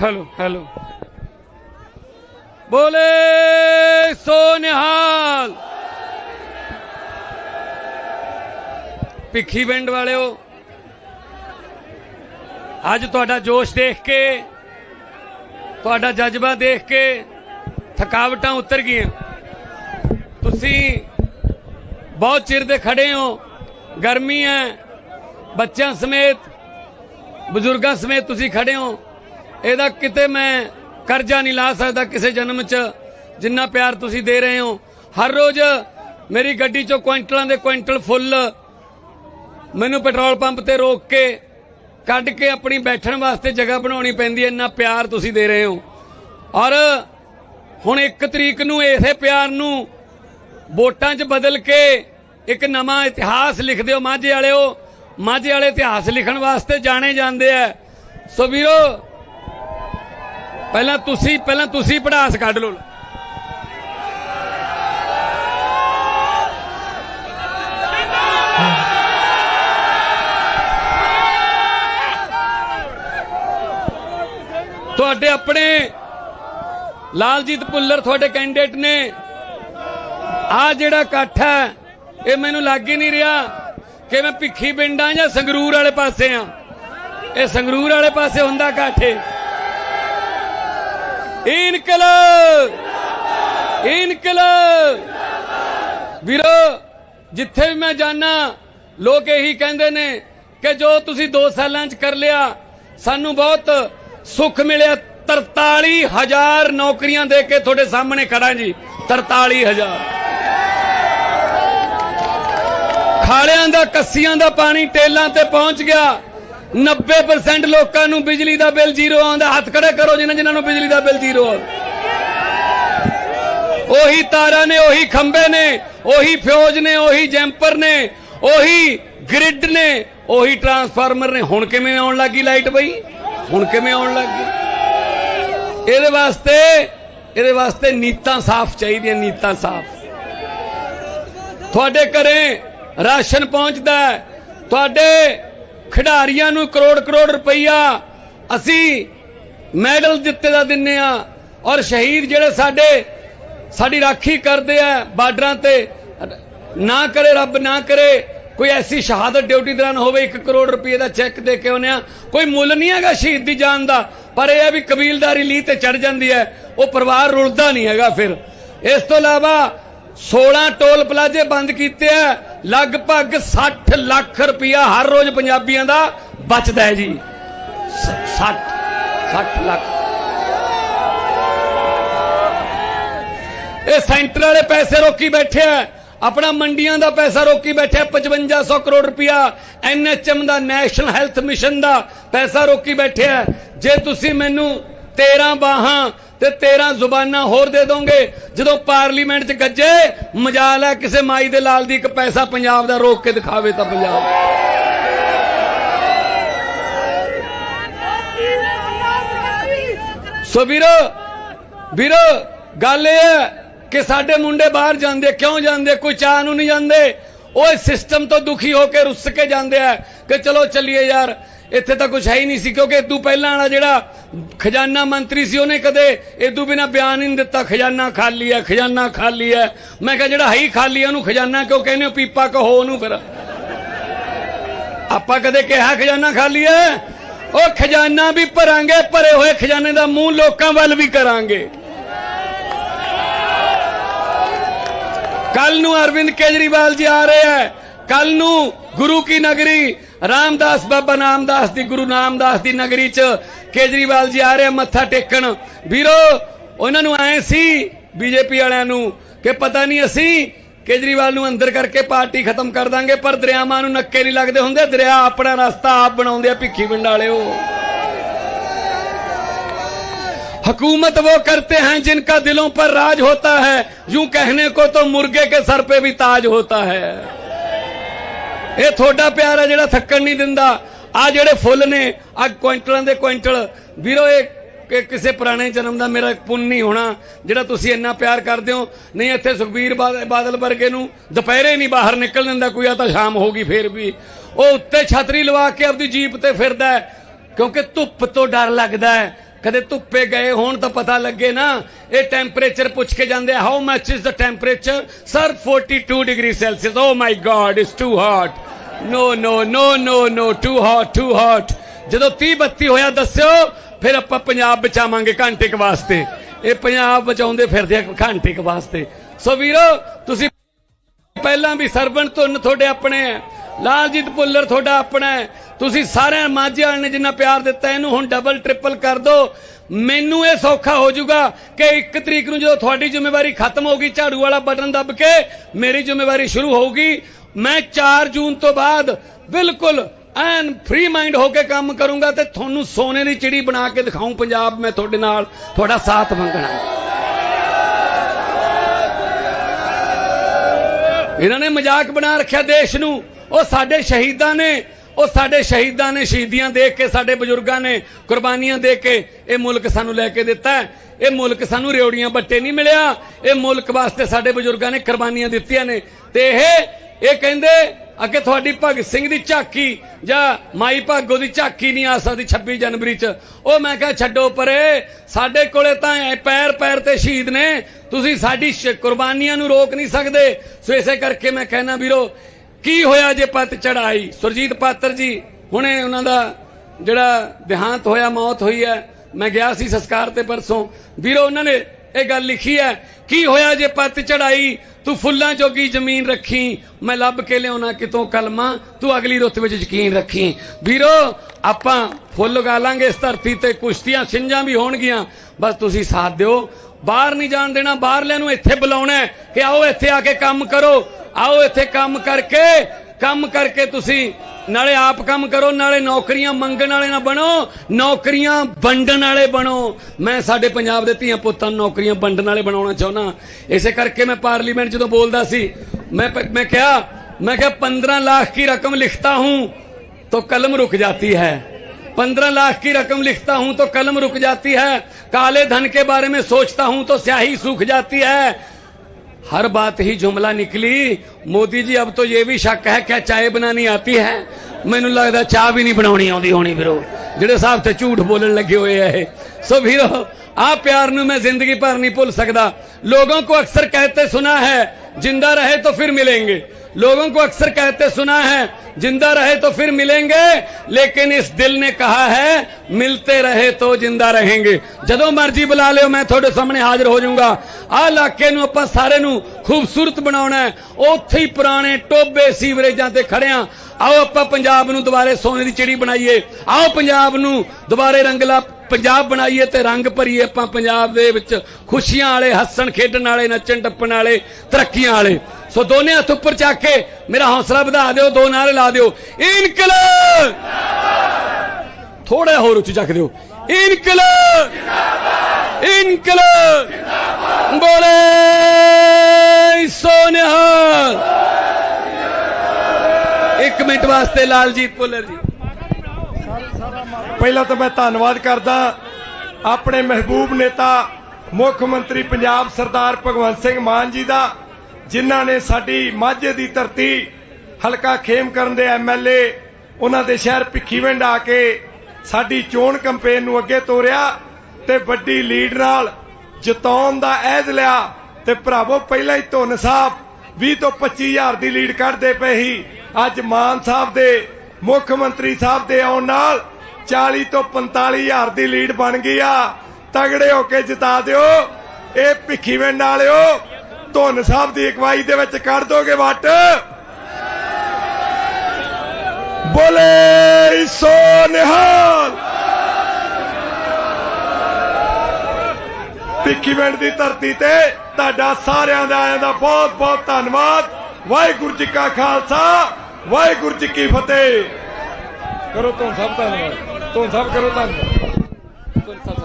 Hello hello ਬੋਲੇ ਸੋ ਨਿਹਾਲ ਭਿੱਖੀ ਪਿੰਡ ਵਾਲਿਓ ਅੱਜ ਤੁਹਾਡਾ ਜੋਸ਼ ਦੇਖ ਕੇ ਤੁਹਾਡਾ ਜਜ਼ਬਾ ਦੇਖ ਕੇ ਥਕਾਵਟਾਂ ਉਤਰ ਗਈਆਂ ਤੁਸੀਂ ਬਹੁਤ ਚਿਰ ਦੇ ਖੜੇ ਹੋ ਗਰਮੀ ਹੈ ਬੱਚਿਆਂ ਸਮੇਤ ਬਜ਼ੁਰਗਾਂ ਸਮੇਤ ਤੁਸੀਂ ਖੜੇ ਹੋ ਇਹਦਾ ਕਿਤੇ ਮੈਂ ਕਰਜ਼ਾ ਨਹੀਂ ਲਾ ਸਕਦਾ ਕਿਸੇ ਜਨਮ 'ਚ। ਜਿੰਨਾ ਪਿਆਰ ਤੁਸੀਂ ਦੇ ਰਹੇ ਹੋ। ਹਰ ਰੋਜ਼ ਮੇਰੀ ਗੱਡੀ 'ਚੋਂ ਕੁਇੰਟਲਾਂ ਦੇ ਕੁਇੰਟਲ ਫੁੱਲ ਮੈਨੂੰ ਪੈਟਰੋਲ ਪੰਪ ਤੇ ਰੋਕ ਕੇ ਕੱਢ ਕੇ ਆਪਣੀ ਬੈਠਣ ਵਾਸਤੇ ਜਗ੍ਹਾ ਬਣਾਉਣੀ ਪੈਂਦੀ ਹੈ। ਇੰਨਾ ਪਿਆਰ ਤੁਸੀਂ ਦੇ ਰਹੇ ਹੋ। ਔਰ ਹੁਣ ਇੱਕ ਤਰੀਕ ਨੂੰ ਇਸੇ ਪਿਆਰ ਨੂੰ ਵੋਟਾਂ 'ਚ ਬਦਲ ਕੇ ਇੱਕ ਨਵਾਂ ਇਤਿਹਾਸ ਲਿਖ ਦਿਓ। ਮਾਝੇ ਵਾਲਿਓ, ਮਾਝੇ ਵਾਲੇ ਇਤਿਹਾਸ ਲਿਖਣ ਵਾਸਤੇ ਜਾਣੇ ਜਾਂਦੇ ਆ। ਸੋ ਵੀਰੋ ਪਹਿਲਾਂ ਤੁਸੀਂ ਪਹਿਲਾਂ ਤੁਸੀਂ ਪੜਾਸ ਕੱਢ ਲਓ। ਤੁਹਾਡੇ ਆਪਣੇ ਲਾਲਜੀਤ ਪੁੱਲਰ ਤੁਹਾਡੇ ਕੈਂਡੀਡੇਟ ਨੇ। ਆ ਜਿਹੜਾ ਇਕੱਠ ਹੈ, ਇਹ ਮੈਨੂੰ ਲੱਗ ਹੀ ਨਹੀਂ ਰਿਹਾ ਕਿ ਮੈਂ ਭਿੱਖੀ ਪਿੰਡਾਂ ਜਾਂ ਸੰਗਰੂਰ ਵਾਲੇ ਪਾਸੇ ਆ। ਇਹ ਸੰਗਰੂਰ ਵਾਲੇ ਪਾਸੇ ਹੁੰਦਾ ਇਕੱਠ ਇਹ ਇਨਕਲਾਬ। ਇਨਕਲਾਬ। ਵੀਰੋ, ਜਿੱਥੇ ਵੀ ਮੈਂ ਜਾਣਾ ਲੋਕ ਇਹੀ ਕਹਿੰਦੇ ਨੇ ਕਿ ਜੋ ਤੁਸੀਂ 2 ਸਾਲਾਂ 'ਚ ਕਰ ਲਿਆ, ਸਾਨੂੰ ਬਹੁਤ ਸੁੱਖ ਮਿਲਿਆ। 43000 ਨੌਕਰੀਆਂ ਦੇ ਕੇ ਤੁਹਾਡੇ ਸਾਹਮਣੇ ਖੜਾ ਜੀ। 43000 ਖਾਲਿਆਂ ਦਾ, ਕੱਸੀਆਂ ਦਾ ਪਾਣੀ ਟੇਲਾਂ ਤੇ ਪਹੁੰਚ ਗਿਆ। 90% ਲੋਕਾਂ ਨੂੰ ਬਿਜਲੀ ਦਾ ਬਿੱਲ ਜ਼ੀਰੋ ਆਉਂਦਾ ਹੱਥ ਖੜੇ ਕਰੋ, ਜਿਨ੍ਹਾਂ ਜਿਨ੍ਹਾਂ ਨੂੰ ਬਿਜਲੀ ਦਾ ਬਿੱਲ ਜ਼ੀਰੋ ਆਉਂਦਾ ਉਹੀ ਤਾਰਾਂ ਨੇ, ਉਹੀ ਖੰਭੇ ਨੇ, ਉਹੀ ਫਿਊਜ਼ ਨੇ, ਉਹੀ ਜੈਂਪਰ ਨੇ, ਉਹੀ ਗ੍ਰਿਡ ਨੇ, ਉਹੀ ਟਰਾਂਸਫਾਰਮਰ ਨੇ। ਹੁਣ ਕਿਵੇਂ ਆਉਣ ਲੱਗੀ ਲਾਈਟ ਬਈ? ਹੁਣ ਕਿਵੇਂ ਆਉਣ ਲੱਗੀ? ਇਹਦੇ ਵਾਸਤੇ ਇਹਦੇ ਵਾਸਤੇ ਨੀਤਾਂ ਸਾਫ਼ ਚਾਹੀਦੀਆਂ, ਨੀਤਾਂ ਸਾਫ਼। ਤੁਹਾਡੇ ਘਰੇ ਰਾਸ਼ਨ ਪਹੁੰਚਦਾ ਤੁਹਾਡੇ ਖਿਡਾਰੀਆਂ ਨੂੰ ਕਰੋੜ ਕਰੋੜ ਰੁਪਈਆ ਅਸੀਂ ਮੈਡਲ ਦਿੱਤੇ ਦਾ ਦਿੰਨੇ ਆ ਔਰ ਸ਼ਹੀਦ ਜਿਹੜੇ ਸਾਡੇ, ਸਾਡੀ ਰਾਖੀ ਕਰਦੇ ਆ ਬਾਰਡਰਾਂ ਤੇ, ਨਾ ਕਰੇ ਰੱਬ, ਨਾ ਕਰੇ, ਕੋਈ ਐਸੀ ਸ਼ਹਾਦਤ ਡਿਊਟੀ ਦੌਰਾਨ ਹੋਵੇ 1 ਕਰੋੜ ਰੁਪਏ ਦਾ ਚੈੱਕ ਦੇ ਕੇ ਆਉਂਦੇ ਆ, ਕੋਈ ਮੁੱਲ ਨਹੀਂ ਹੈਗਾ ਸ਼ਹੀਦ ਦੀ ਜਾਨ ਦਾ, ਪਰ ਇਹ ਹੈ ਵੀ ਕਬੀਲਦਾਰੀ ਲੀ ਤੇ ਚੜ ਜਾਂਦੀ ਹੈ, ਉਹ ਪਰਿਵਾਰ ਰੁਲਦਾ ਨਹੀਂ ਹੈਗਾ ਫਿਰ। ਇਸ ਤੋਂ ਇਲਾਵਾ 16 ਟੋਲ ਪਲਾਜ਼ੇ ਬੰਦ ਕੀਤੇ ਆ। ਲਗਭਗ 60 ਲੱਖ ਰੁਪਇਆ ਹਰ ਰੋਜ਼ ਪੰਜਾਬੀਆਂ ਦਾ ਬਚਦਾ ਹੈ ਜੀ। 60 60 ਲੱਖ। ਇਹ ਸੈਂਟਰ ਵਾਲੇ ਪੈਸੇ ਰੋਕੀ ਬੈਠੇ ਆ। ਆਪਣਾ ਮੰਡੀਆਂ ਦਾ ਪੈਸਾ ਰੋਕੀ ਬੈਠੇ ਆ। 5500 ਕਰੋੜ ਰੁਪਇਆ ਐਨਐਚਐਮ ਦਾ, ਨੈਸ਼ਨਲ ਹੈਲਥ ਮਿਸ਼ਨ ਦਾ ਪੈਸਾ ਰੋਕੀ ਬੈਠੇ ਆ। ਜੇ ਤੁਸੀਂ ਮੈਨੂੰ 13 ਬਾਹਾਂ ਤੇ 13 ਜ਼ੁਬਾਨਾਂ ਹੋਰ ਦੇ ਦੋਗੇ। ਜਦੋਂ ਪਾਰਲੀਮੈਂਟ 'ਚ ਗੱਜੇ, ਮਜਾਲ ਹੈ ਕਿਸੇ ਮਾਈ ਦੇ ਲਾਲ ਦੀ ਇੱਕ ਪੈਸਾ ਪੰਜਾਬ ਦਾ ਰੋਕ ਕੇ ਦਿਖਾਵੇ ਤਾਂ ਪੰਜਾਬ। ਸੋ ਵੀਰੋ ਵੀਰੋ, ਗੱਲ ਇਹ ਹੈ ਕਿ ਸਾਡੇ ਮੁੰਡੇ ਬਾਹਰ ਜਾਂਦੇ, ਕਿਉਂ ਜਾਂਦੇ? ਕੋਈ ਚਾਹ ਨੂੰ ਨਹੀਂ ਜਾਂਦੇ। ਉਹ ਇਸ ਸਿਸਟਮ ਤੋਂ ਦੁਖੀ ਹੋ ਕੇ ਰੁੱਸ ਕੇ ਜਾਂਦੇ ਆ ਕਿ ਚਲੋ ਚੱਲੀਏ ਯਾਰ। ਇੱਥੇ ਤਾਂ ਕੁਝ ਹੈ ਹੀ ਨਹੀਂ ਸੀ, ਕਿਉਂਕਿ ਇਦੋਂ ਪਹਿਲਾਂ ਵਾਲਾ ਜਿਹੜਾ ਖਜ਼ਾਨਾ ਮੰਤਰੀ ਸੀ, ਉਹਨੇ ਕਦੇ ਇਦੋਂ ਬਿਨਾ ਬਿਆਨ ਹੀ ਨਹੀਂ ਦਿੱਤਾ, ਖਜ਼ਾਨਾ ਖਾਲੀ ਹੈ, ਖਜ਼ਾਨਾ ਖਾਲੀ ਹੈ। ਮੈਂ ਕਿਹਾ, ਜਿਹੜਾ ਹੈ ਹੀ ਖਾਲੀ ਹੈ, ਉਹਨੂੰ ਖਜ਼ਾਨਾ ਕਿਉਂ ਕਹਿੰਦੇ ਹੋ? ਪੀਪਾ ਕਹੋ ਉਹਨੂੰ ਫਿਰ। ਆਪਾਂ ਕਦੇ ਕਿਹਾ ਖਜ਼ਾਨਾ ਖਾਲੀ ਹੈ? ਉਹ ਖਜ਼ਾਨਾ ਵੀ ਭਰਾਂਗੇ, ਭਰੇ ਹੋਏ ਖਜ਼ਾਨੇ ਦਾ ਮੂੰਹ ਲੋਕਾਂ ਵੱਲ ਵੀ ਕਰਾਂਗੇ। ਕੱਲ ਨੂੰ ਅਰਵਿੰਦ ਕੇਜਰੀਵਾਲ ਜੀ ਆ ਰਹੇ ਹੈ। ਕੱਲ ਨੂੰ ਗੁਰੂ ਕੀ ਨਗਰੀ ਰਾਮਦਾਸ ਬਾਬਾ ਨਾਮਦਾਸ ਦੀ ਗੁਰੂ ਨਾਮਦਾਸ ਦੀ ਨਗਰੀ ਚ ਕੇਜਰੀਵਾਲ ਜੀ ਆ ਰਹੇ ਆ ਮੱਥਾ ਟੇਕਣ ਵੀਰੋ ਉਹਨਾਂ ਨੂੰ ਆਏ ਸੀ ਬੀਜੇਪੀ ਵਾਲਿਆਂ ਨੂੰ ਕਿ ਪਤਾ ਨਹੀਂ ਅਸੀਂ ਕੇਜਰੀਵਾਲ ਨੂੰ ਅੰਦਰ ਕਰਕੇ ਪਾਰਟੀ ਖਤਮ ਕਰ ਦਾਂਗੇ ਪਰ ਦਰਿਆਵਾਂ ਨੂੰ ਨੱਕੇ ਨਹੀਂ ਲੱਗਦੇ ਹੁੰਦੇ ਦਰਿਆ ਆਪਣਾ ਰਸਤਾ ਆਪ ਬਣਾਉਂਦੇ ਆ ਭਿੱਖੀ ਪਿੰਡ ਵਾਲਿਓ हुकूमत वो करते हैं जिनका दिलों पर राज होता है यूं कहने को तो मुर्गे के सर पे भी ताज होता है ਇਹ ਤੁਹਾਡਾ ਪਿਆਰ ਹੈ ਜਿਹੜਾ ਥੱਕਣ ਨਹੀਂ ਦਿੰਦਾ। ਆ ਜਿਹੜੇ ਫੁੱਲ ਨੇ ਆ ਕੁਇੰਟਲਾਂ ਦੇ ਕੁਇੰਟਲ। ਵੀਰੋ, ਇਹ ਕਿ ਕਿਸੇ ਪੁਰਾਣੇ ਜਨਮ ਦਾ ਮੇਰਾ ਪੁੰਨ ਨਹੀਂ ਹੋਣਾ, ਜਿਹੜਾ ਤੁਸੀਂ ਇੰਨਾ ਪਿਆਰ ਕਰਦੇ ਹੋ। ਨਹੀਂ, ਇੱਥੇ ਸੁਖਬੀਰ ਬਾਦ- ਬਾਦਲ ਵਰਗੇ ਨੂੰ ਦੁਪਹਿਰੇ ਨਹੀਂ ਬਾਹਰ ਨਿਕਲ ਦਿੰਦਾ, ਕੋਈ ਆ ਤਾਂ ਸ਼ਾਮ ਹੋ ਗਈ ਫੇਰ ਵੀ। ਉਹ ਉੱਤੇ ਛਤਰੀ ਲਵਾ ਕੇ ਆਪਦੀ ਜੀਪ ਤੇ ਫਿਰਦਾ ਕਿਉਂਕਿ ਧੁੱਪ ਤੋਂ ਡਰ ਲੱਗਦਾ ਹੈ। ਕਦੇ ਧੁੱਪੇ ਗਏ ਹੋਣ ਤਾਂ ਪਤਾ ਲੱਗੇ ਨਾ, ਇਹ ਟੈਂਪਰੇਚਰ ਪੁੱਛ ਕੇ ਜਾਂਦੇ how much is the temperature sir 42 degree Celsius oh my god it's too hot no no no no no too hot too hot ਜਦੋਂ 30 32 ਹੋਇਆ ਦੱਸਿਓ, ਫਿਰ ਆਪਾਂ ਪੰਜਾਬ ਬਚਾਵਾਂਗੇ ਘੰਟੇ ਕੁ ਵਾਸਤੇ। ਇਹ ਪੰਜਾਬ ਬਚਾਉਂਦੇ ਫਿਰਦੇ ਆ ਘੰਟੇ ਕੁ ਵਾਸਤੇ। ਸੋ ਵੀਰੋ, ਤੁਸੀਂ ਪਹਿਲਾਂ ਵੀ ਸਰਵਣ ਧੁੰਨ ਤੁਹਾਡੇ ਆਪਣੇ ਹੈ, ਲਾਲਜੀਤ ਪੁੱਲਰ ਤੁਹਾਡਾ ਆਪਣਾ ਹੈ। ਤੁਸੀਂ ਸਾਰਿਆਂ ਮਾਝੇ ਵਾਲੇ ਨੇ ਜਿੰਨਾ ਪਿਆਰ ਦਿੱਤਾ, ਇਹਨੂੰ ਹੁਣ ਡਬਲ ਟ੍ਰਿਪਲ ਕਰ ਦਿਓ ਮੈਨੂੰ ਇਹ ਸੌਖਾ ਹੋ ਜਾਊਗਾ ਕਿ 1 ਤਰੀਕ ਨੂੰ ਜਦੋਂ ਤੁਹਾਡੀ ਜ਼ਿੰਮੇਵਾਰੀ ਖਤਮ ਹੋਗੀ ਝਾੜੂ ਵਾਲਾ ਬਟਨ ਦੱਬ ਕੇ ਮੇਰੀ ਜ਼ਿੰਮੇਵਾਰੀ ਸ਼ੁਰੂ ਹੋਊਗੀ। ਮੈਂ 4 ਜੂਨ ਤੋਂ ਬਾਅਦ ਬਿਲਕੁਲ ਐਨ ਫ੍ਰੀ ਮਾਈਂਡ ਹੋ ਕੇ ਕੰਮ ਕਰੂੰਗਾ ਤੇ ਤੁਹਾਨੂੰ ਸੋਨੇ ਦੀ ਚਿੜੀ ਬਣਾ ਕੇ ਦਿਖਾਉਂ ਪੰਜਾਬ ਮੈਂ ਤੁਹਾਡੇ ਨਾਲ, ਤੁਹਾਡਾ ਸਾਥ ਮੰਗਣਾ। ਇਹਨਾਂ ਨੇ ਮਜ਼ਾਕ ਬਣਾ ਰੱਖਿਆ ਦੇਸ਼ ਨੂੰ। ਉਹ ਸਾਡੇ ਸ਼ਹੀਦਾਂ ਨੇ। ਉਹ ਸਾਡੇ ਸ਼ਹੀਦਾਂ ਨੇ, ਸ਼ਹੀਦੀਆਂ ਦੇ ਕੇ, ਸਾਡੇ ਬਜ਼ੁਰਗਾਂ ਨੇ ਕੁਰਬਾਨੀਆਂ ਦੇ ਕੇ ਇਹ ਮੁਲਕ ਸਾਨੂੰ ਲੈ ਕੇ ਦਿੱਤਾ ਹੈ। ਇਹ ਮੁਲਕ ਸਾਨੂੰ ਰਿਉੜੀਆਂ ਬੱਟੇ ਨਹੀਂ ਮਿਲਿਆ। ਇਹ ਮੁਲਕ ਵਾਸਤੇ ਸਾਡੇ ਬਜ਼ੁਰਗਾਂ ਨੇ ਕੁਰਬਾਨੀਆਂ ਦਿੱਤੀਆਂ ਨੇ। ਤੇ ਇਹ ਇਹ ਕਹਿੰਦੇ, ਅੱਗੇ ਤੁਹਾਡੀ ਭਗਤ ਸਿੰਘ ਦੀ ਝਾਕੀ ਜਾਂ ਮਾਈ ਭਾਗੋ ਦੀ ਝਾਕੀ ਨਹੀਂ ਆ ਸਕਦੀ 26 ਜਨਵਰੀ ਚ। ਉਹ ਮੈਂ ਕਿਹਾ, ਛੱਡੋ ਪਰੇ, ਸਾਡੇ ਕੋਲੇ ਤਾਂ ਪੈਰ ਪੈਰ ਤੇ ਸ਼ਹੀਦ ਨੇ। ਤੁਸੀਂ ਸਾਡੀ ਕੁਰਬਾਨੀਆਂ ਨੂੰ ਰੋਕ ਨਹੀਂ ਸਕਦੇ। ਸੋ ਇਸੇ ਕਰਕੇ ਮੈਂ ਕਹਿਣਾ ਵੀਰੋ ਕੀ ਹੋਇਆ ਜੇ ਪਤ ਚੜਾਈ ਸੁਰਜੀਤ ਪਾਤਰ ਜੀ, ਹੁਣੇ ਉਹਨਾਂ ਦਾ ਜਿਹੜਾ ਦੇਹਾਂਤ ਹੋਇਆ, ਮੌਤ ਹੋਈ ਹੈ। ਮੈਂ ਗਿਆ ਸੀ ਸੰਸਕਾਰ ਤੇ ਪਰਸੋਂ। ਵੀਰੋ, ਉਹਨਾਂ ਨੇ ਇਹ ਗੱਲ ਲਿਖੀ ਹੈ, ਕੀ ਹੋਇਆ ਜੇ ਪੱਤ ਚੜਾਈ ਤੂੰ ਫੁੱਲਾਂ ਜੋਗੀ ਜ਼ਮੀਨ ਰੱਖੀ, ਮੈਂ ਲੱਭ ਕੇ ਲਿਆਉਣਾ ਕਿਤੋਂ ਕਲਮਾ? ਤੂੰ ਅਗਲੀ ਰੁੱਤ ਵਿੱਚ ਯਕੀਨ ਰੱਖੀ। ਵੀਰੋ, ਆਪਾਂ ਫੁੱਲ ਉਗਾ ਲਾਂਗੇ ਇਸ ਧਰਤੀ ਤੇ, ਕੁਸ਼ਤੀਆਂ ਛਿੰਜਾਂ ਵੀ ਹੋਣਗੀਆਂ। ਬਸ ਤੁਸੀਂ ਸਾਥ ਦਿਓ। ਬਾਹਰ ਨਹੀਂ ਜਾਣ ਦੇਣਾ, ਬਾਹਰਲਿਆਂ ਨੂੰ ਇੱਥੇ ਬੁਲਾਉਣਾ ਕਿ ਆਓ ਇੱਥੇ ਆ ਕੇ ਕੰਮ ਕਰੋ। ਆਓ ਇੱਥੇ ਕੰਮ ਕਰਕੇ ਕੰਮ ਕਰਕੇ ਤੁਸੀਂ ਨਾਲੇ ਆਪ ਕੰਮ ਕਰੋ ਨਾਲੇ ਨੌਕਰੀਆਂ ਮੰਗਣ ਵਾਲੇ ਨਾ ਬਣੋ ਨੌਕਰੀਆਂ ਵੰਡਣ ਵਾਲੇ ਬਣੋ ਮੈਂ ਸਾਡੇ ਪੰਜਾਬ ਦੇ ਧੀਆਂ ਪੁੱਤਾਂ ਨੂੰ ਨੌਕਰੀਆਂ ਵੰਡਣ ਵਾਲੇ ਬਣਾਉਣਾ ਚਾਹੁੰਦਾ ਇਸੇ ਕਰਕੇ ਮੈਂ ਪਾਰਲੀਮੈਂਟ ਜਦੋਂ ਬੋਲਦਾ ਸੀ ਮੈਂ ਪ- ਮੈਂ ਕਿਹਾ ਮੈਂ ਕਿਹਾ 15 ਲੱਖ की रकम लिखता हूं तो कलम रुक जाती है पंद्रह लाख की रकम लिखता हूं तो कलम रुक जाती है काले धन के बारे में सोचता हूं तो स्याही सूख जाती है हर बात ही जुमला निकली मोदी जी अब तो ये भी शक है क्या चाय बनानी आती है ਮੈਨੂੰ ਲੱਗਦਾ ਚਾਹ ਵੀ ਨਹੀਂ ਬਣਾਉਣੀ ਆਉਂਦੀ ਹੋਣੀ ਵੀਰੋ। ਜਿਹੜੇ ਸਾਹਿਬ ਤੇ ਝੂਠ ਬੋਲਣ ਲੱਗੇ ਹੋਏ ਆ ਇਹ। ਸੋ ਵੀਰੋ, ਆ ਪਿਆਰ ਨੂੰ ਮੈਂ ਜ਼ਿੰਦਗੀ ਭਰ ਨਹੀਂ ਭੁੱਲ ਸਕਦਾ। ਲੋਗੋਂ ਕੋ ਅਕਸਰ ਕਹਤੇ ਸੁਨਾ ਹੈ जिंदा रहे तो फिर मिलेंगे लोगों को अक्सर कहते सुना है जिंदा रहे तो फिर मिलेंगे लेकिन इस दिल ने कहा है मिलते रहे तो जिंदा रहेंगे ਜਦੋਂ ਮਰਜ਼ੀ ਬੁਲਾ ਲਿਓ ਮੈਂ ਤੁਹਾਡੇ ਸਾਹਮਣੇ ਹਾਜ਼ਰ ਹੋ ਜਾਊਂਗਾ ਆਹ ਇਲਾਕੇ ਨੂੰ ਆਪਾਂ ਸਾਰੇ ਨੂੰ ਖੂਬਸੂਰਤ ਬਣਾਉਣਾ ਹੈ ਉੱਥੇ ਹੀ ਪੁਰਾਣੇ ਟੋਬੇ ਸੀਵਰੇਜਾਂ ਤੇ ਖੜਿਆਂ ਆਓ ਆਪਾਂ ਪੰਜਾਬ ਨੂੰ ਦੁਬਾਰੇ ਸੋਨੇ ਦੀ ਚਿੜੀ ਬਣਾਈਏ ਆਓ ਪੰਜਾਬ ਨੂੰ ਦੁਬਾਰੇ ਰੰਗਲਾ ਪੰਜਾਬ ਬਣਾਈਏ ਤੇ ਰੰਗ ਭਰੀਏ, ਆਪਾਂ ਪੰਜਾਬ ਦੇ ਵਿੱਚ ਖੁਸ਼ੀਆਂ ਵਾਲੇ, ਹੱਸਣ, ਖੇਡਣ ਵਾਲੇ, ਨੱਚਣ, ਟੱਪਣ ਵਾਲੇ, ਤਰੱਕੀਆਂ ਵਾਲੇ। ਸੋ ਦੋਨੇ ਹੱਥ ਉੱਪਰ ਚੱਕ ਕੇ ਮੇਰਾ ਹੌਸਲਾ ਵਧਾ ਦਿਓ, ਦੋ ਨਾਰੇ ਲਾ ਦਿਓ। ਇਨਕਲਾਬ! ਥੋੜਾ ਹੋਰ ਉੱਚੀ ਚੱਕ ਦਿਓ। ਇਨਕਲਾਬ! ਇਨਕਲਾਬ! ਬੋਲੇ ਸੋਨਿਹਾਲ ਇੱਕ ਮਿੰਟ ਵਾਸਤੇ ਲਾਲਜੀਤ ਪੁੱਲਰ ਜੀ। ਪਹਿਲਾਂ ਤਾਂ ਮੈਂ ਧੰਨਵਾਦ ਕਰਦਾ ਆਪਣੇ ਮਹਿਬੂਬ ਨੇਤਾ ਮੁੱਖ ਮੰਤਰੀ ਪੰਜਾਬ ਸਰਦਾਰ ਭਗਵੰਤ ਸਿੰਘ ਮਾਨ ਜੀ ਦਾ, ਜਿਨ੍ਹਾਂ ਨੇ ਸਾਡੀ ਮਾਝੇ ਦੀ ਧਰਤੀ ਹਲਕਾ ਖੇਮ ਕਰਨ ਦੇ ਐਮਐਲਏ ਉਹਨਾਂ ਦੇ ਸ਼ਹਿਰ ਭਿੱਖੀਵਿੰਡ ਆ ਕੇ ਸਾਡੀ ਚੋਣ ਕੈਂਪੇਨ ਨੂੰ ਅੱਗੇ ਤੋਰਿਆ ਤੇ ਵੱਡੀ ਲੀਡ ਨਾਲ ਜਿਤਾਉਣ ਦਾ ਅਹਿਦ ਲਿਆ ਤੇ ਭਰਾਵੋ ਪਹਿਲਾਂ ਹੀ ਧੁੰਨ ਸਾਹਿਬ 20 ਤੋਂ 25000 ਦੀ ਲੀਡ ਕੱਢਦੇ ਪਏ ਸੀ। ਅੱਜ ਮਾਨ ਸਾਹਿਬ ਦੇ ਮੁੱਖ ਮੰਤਰੀ ਸਾਹਿਬ ਦੇ ਆਉਣ ਨਾਲ 40 ਤੋਂ 45000 ਦੀ ਲੀਡ ਬਣ ਗਈ ਆ। ਤਗੜੇ ਹੋ ਕੇ ਜਿਤਾ ਦਿਓ। ਇਹ ਭਿੱਖੀਵਿੰਡ ਵਾਲਿਓ, ਧੁੰਨ ਸਾਹਿਬ ਦੀ ਅਗਵਾਈ ਦੇ ਵਿੱਚ ਕੱਢ ਦੋਗੇ ਵੱਟ। ਬੋਲੇ ਸੋ ਨਿਹਾਲ। ਭਿੱਖੀਵਿੰਡ ਦੀ ਧਰਤੀ ਤੇ ਤੁਹਾਡਾ ਸਾਰਿਆਂ ਦਾ ਆਇਆਂ ਦਾ ਬਹੁਤ ਬਹੁਤ ਧੰਨਵਾਦ। ਵਾਹਿਗੁਰੂ ਜੀ ਕਾ ਖਾਲਸਾ। ਵਾਹਿਗੁਰੂ ਜੀ ਕੀ ਫਤਿਹ। ਕਰੋ ਤੋਂ ਸਭ ਧੰਨਵਾਦ। ਤੋਂ ਸਭ ਕਰੋ ਧੰਨਵਾਦ